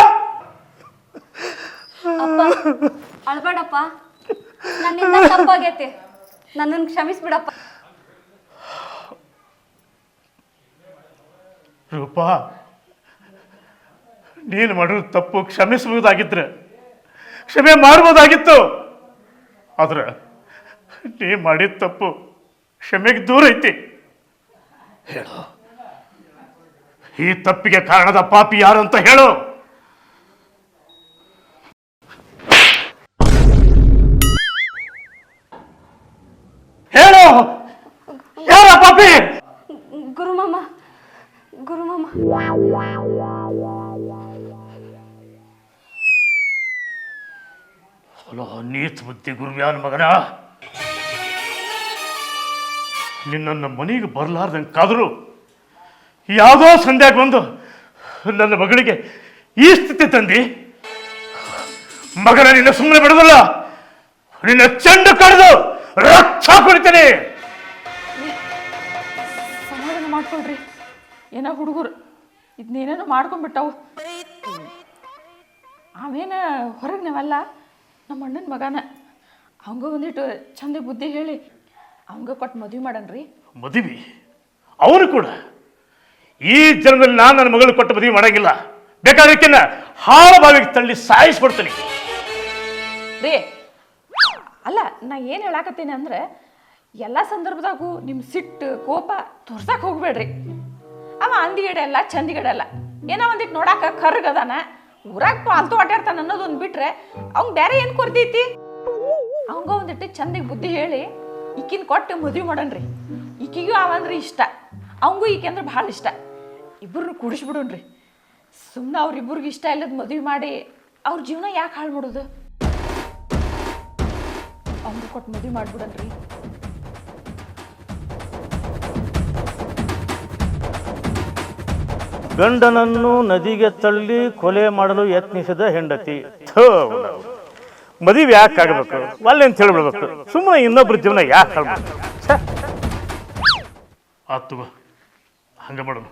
ಅಳ್ಬೇಡಪ್ಪ. ನನ್ನಿಂದ ತಪ್ಪಾಗೈತಿ. ನನ್ನನ್ನು ಕ್ಷಮಿಸ್ಬಿಡಪ್ಪ. ರೂಪಾ, ನೀನು ಮಾಡಿರೋ ತಪ್ಪು ಕ್ಷಮಿಸಬಹುದಾಗಿದ್ರೆ ಕ್ಷಮೆ ಮಾಡ್ಬೋದಾಗಿತ್ತು. ಆದ್ರೆ ನೀ ಮಾಡಿದ ತಪ್ಪು ಕ್ಷಮೆಗೆ ದೂರ ಐತಿ. ಹೇಳು. ಈ ತಪ್ಪಿಗೆ ಕಾರಣದ ಪಾಪಿ ಯಾರು ಅಂತ ಹೇಳು. ಯಾರ ಪಾಪಿ ಗುರುಮಾಮ ಗುರುಮಾಮ. ಹಲೋ ನೀತ್ ಬುದ್ಧಿ ಗುರುವ್ಯಾನ ಮಗನ. ನಿನ್ನ ಮನೆಗೆ ಬರಲಾರ್ದಂಗೆ ಕಾದ್ರು ಯಾವುದೋ ಸಂಧ್ಯಾಗ ಬಂದು ನನ್ನ ಮಗಳಿಗೆ ಈ ಸ್ಥಿತಿ ತಂದಿ. ಮಗನ ನಿನ್ನ ಸುಮ್ಮನೆ ಬಿಡೋದಲ್ಲ. ನಿನ್ನ ಚೆಂಡು ಕಡ್ದು ರಕ್ತ ಕುಡಿತೇನೆ. ಸಮಾಧಾನ ಮಾಡ್ಕೊಳ್ರಿ. ಏನೋ ಹುಡುಗರು ಇದನ್ನೇನೇನೋ ಮಾಡ್ಕೊಂಡ್ಬಿಟ್ಟವು. ಅವೇನ ಹೊರಗೆ ನಾವಲ್ಲ ನಮ್ಮ ಅಣ್ಣನ ಮಗನ. ಅವಂಗ ಒಂದಿಟ್ಟು ಚಂದ ಬುದ್ಧಿ ಹೇಳಿ ಅವಂಗ ಕೊಟ್ಟು ಮದುವೆ ಮಾಡನ್ರಿ. ಮದುವೆ? ಅವನು ಕೂಡ? ಈ ಜನ್ಮದಲ್ಲಿ ನಾನು ನನ್ನ ಮಗಳು ಕೊಟ್ಟು ಮದುವೆ ಮಾಡಂಗಿಲ್ಲ. ಬೇಕಾದಕ್ಕಿನ್ನ ಹಾಳ ಬಾವಿಗೆ ತಳ್ಳಿ ಸಾಯಿಸ್ಬಿಡ್ತೀನಿ. ರೀ ಅಲ್ಲ, ನಾ ಏನು ಹೇಳಾಕತ್ತೀನಿ ಅಂದ್ರೆ, ಎಲ್ಲ ಸಂದರ್ಭದಾಗೂ ನಿಮ್ಮ ಸಿಟ್ಟು, ಕೋಪ ತೋರ್ಸಕ್ಕೆ ಹೋಗ್ಬೇಡ್ರಿ. ಅವ ಅಂದಿಗಿಡಲ್ಲ ಚಂದಿಗಿಡಲ್ಲ ಏನೋ ಒಂದಿಟ್ಟು ನೋಡಾಕ ಕರ್ಗದಾನ ಊರಾಗ ಪಾಲ್ತು ಆಟಾಡ್ತಾನ ಅನ್ನೋದೊಂದು ಬಿಟ್ರೆ, ಅವ್ನ್ ಬೇರೆ ಏನು ಕೊರ್ತೈತಿ ಅವಂಗ ಒಂದಿಟ್ಟು ಚಂದಿಗೆ ಬುದ್ಧಿ ಹೇಳಿ, ಈಕಿನ ಕೊಟ್ಟು ಮದುವೆ ಮಾಡನ್ರಿ. ಈಕಿಗೂ ಅವಂದ್ರೆ ಇಷ್ಟ. ಅವಂಗೂ ಈಕೆ ಅಂದ್ರೆ ಭಾಳ ಇಷ್ಟ. ಇಬ್ಬರನ್ನು ಕೂಡಿಸ್ಬಿಡೋಣ್ರಿ. ಸುಮ್ಮನೆ ಅವ್ರಿಬ್ರಿಗೆ ಇಷ್ಟ ಇಲ್ಲದ ಮದುವೆ ಮಾಡಿ ಅವ್ರ ಜೀವನ ಯಾಕೆ ಹಾಳು ಮಾಡೋದು? ಅವ್ನು ಕೊಟ್ಟು ಮದುವೆ ಮಾಡ್ಬಿಡನ್ರಿ. ಗಂಡನನ್ನು ನದಿಗೆ ತಳ್ಳಿ ಕೊಲೆ ಮಾಡಲು ಯತ್ನಿಸಿದ ಹೆಂಡತಿ. ಥೋ, ಮದುವೆ ಯಾಕೆ ಆಗಬೇಕು? ಒಲ್ಲೆ ಅಂತ ಹೇಳ್ಬಿಡ್ಬೇಕು ಸುಮ್ಮನೆ ಇನ್ನೊಬ್ರ ಜೀವನ ಯಾಕೆ ಹೇಳ್ಬೇಕು ಆತು ಹಂಗೆ ಮಾಡೋಣ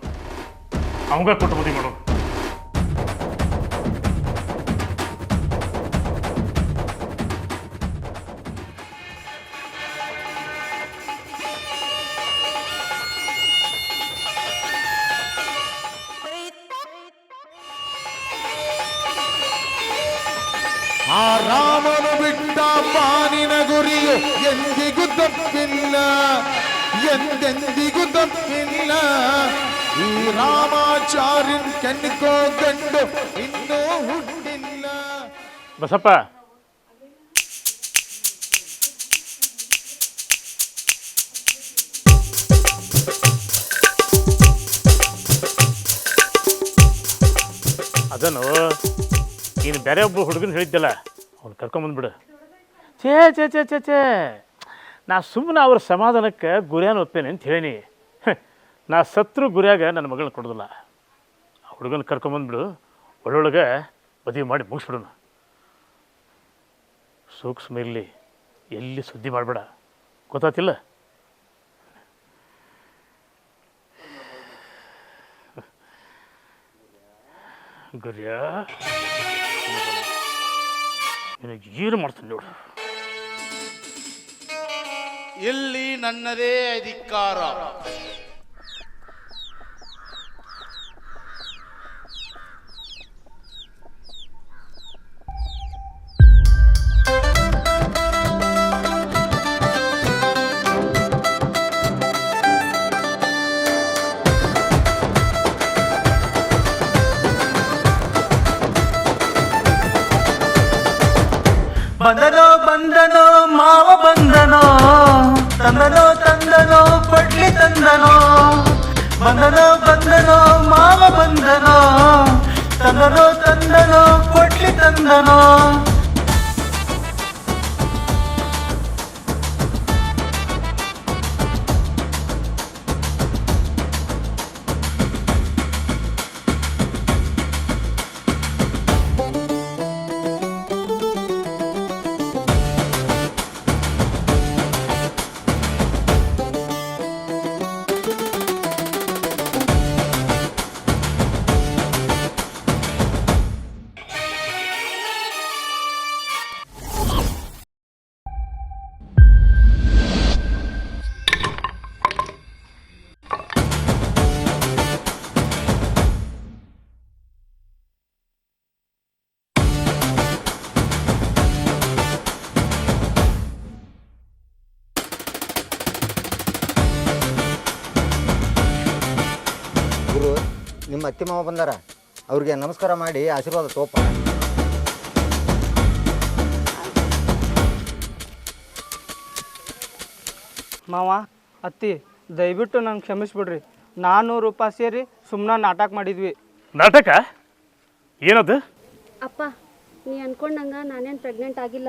ಅವಂಗ ಕೊಟ್ಟು ಮದುವೆ ಮಾಡೋಣ ಆ ರಾಮನು ಬಿಟ್ಟ ಬಾನಿನ ಗುರಿಯು ಎಂದಿಗೂ ತಪ್ಪಿಲ್ಲ, ಎಂದೆಂದಿಗೂ ತಪ್ಪಿಲ್ಲ. ಈ ರಾಮಾಚಾರ್ಯನ್ ಕೆಣಕೋ ಗಂಡು ಇನ್ನೂ ಹುಟ್ಟಿಲ್ಲ. ಬಸಪ್ಪ. ಅದನ್ನು ನೀನು ಬೇರೆ ಒಬ್ಬ ಹುಡುಗನ ಹೇಳಿದ್ದಲ್ಲ, ಅವ್ನು ಕರ್ಕೊಂಬಂದ್ಬಿಡು ಛೇ ಛೇ ಛೇ ಛೇ ಛೇ. ನಾ ಸುಮ್ಮನೆ ಅವ್ರ ಸಮಾಧಾನಕ್ಕೆ ಗುರಿಯಾನ ಒಪ್ಪೇನೆ ಅಂತ ಹೇಳೀನಿ. ನಾ ಸತ್ರು ಗುರಿಯಾಗ ನನ್ನ ಮಗಳನ್ನ ಕೊಡೋದಿಲ್ಲ. ಆ ಹುಡುಗನ ಕರ್ಕೊಂಬಂದ್ಬಿಡು ಒಳ್ಳೊಳಗೆ ಮದುವೆ ಮಾಡಿ ಮುಗಿಸ್ಬಿಡೋಣ. ಸೂಕ್ಷ್ಮ ಇರಲಿ, ಎಲ್ಲಿ ಸುದ್ದಿ ಮಾಡಬೇಡ. ಗೊತ್ತಾತಿಲ್ಲ? ಗುರಿಯ? ನಿನಗೆ ಜೀರು ಮಾಡ್ತಾನೆ ನೋಡು. ಇಲ್ಲಿ ನನ್ನದೇ ಅಧಿಕಾರ. ಬಂದನೋ ಬಂದನೋ ಮಾವ ಬಂದನೋ ತಂದನೋ ತಂದನೋ ಪಡ್ಲಿ ತಂದನೋ ಬಂದನೋ ಬಂದನೋ ಮಾವ ಬಂದನೋ ತಂದನೋ ತಂದನೋ ಕೊಡ್ಲಿ ತಂದನೋ ನಿಮ್ಮ ಅತ್ತಿ ಮಾವ ಬಂದಾರ ಅವ್ರಿಗೆ ನಮಸ್ಕಾರ ಮಾಡಿ ಆಶೀರ್ವಾದ ತೋಪ. ಮಾವ ಅತ್ತಿ ದಯವಿಟ್ಟು ನಂಗೆ ಕ್ಷಮಿಸ್ಬಿಡ್ರಿ. ನಾನು ರೂಪಾಯಿ ಸೇರಿ ಸುಮ್ಮನೆ ನಾಟಕ ಮಾಡಿದ್ವಿ. ನಾಟಕ? ಏನದು? ಅಪ್ಪ ನೀ ಅನ್ಕೊಂಡಂಗ ನಾನೇನು ಪ್ರೆಗ್ನೆಂಟ್ ಆಗಿಲ್ಲ.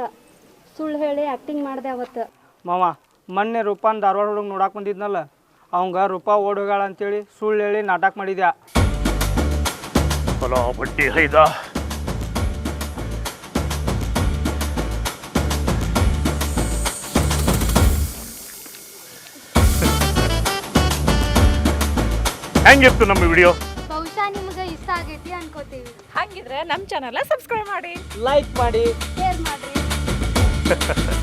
ಸುಳ್ಳು ಹೇಳಿ ಆ್ಯಕ್ಟಿಂಗ್ ಮಾಡಿದೆ ಅವತ್ತು. ಮಾವ ಮೊನ್ನೆ ರೂಪಾನ್ ಧಾರವಾಡ ಹುಡುಗ ನೋಡಕ್ಕೆ ಬಂದಿದ್ನಲ್ಲ ಅವಂಗ ರೂಪಾ ಓಡ್ ಹೋಗ್ಯಾಳ ಅಂತೇಳಿ ಸುಳ್ಳು ಹೇಳಿ ನಾಟಕ ಮಾಡಿದ್ಯಾ. ಹೊಲ ಬಡ್ಡಿ ಹೈದ. ಹೆಂಗಿತ್ತು ನಮ್ಮ ವಿಡಿಯೋ? ಬಹುಶಃ ನಿಮ್ಗೆ ಇಷ್ಟ ಆಗೈತಿ ಅನ್ಕೋತೀವಿ. ಹಾಗಿದ್ರೆ ನಮ್ಮ ಚಾನಲ್ ಸಬ್ಸ್ಕ್ರೈಬ್ ಮಾಡಿ. ಲೈಕ್ ಮಾಡಿ. ಶೇರ್ ಮಾಡಿರಿ.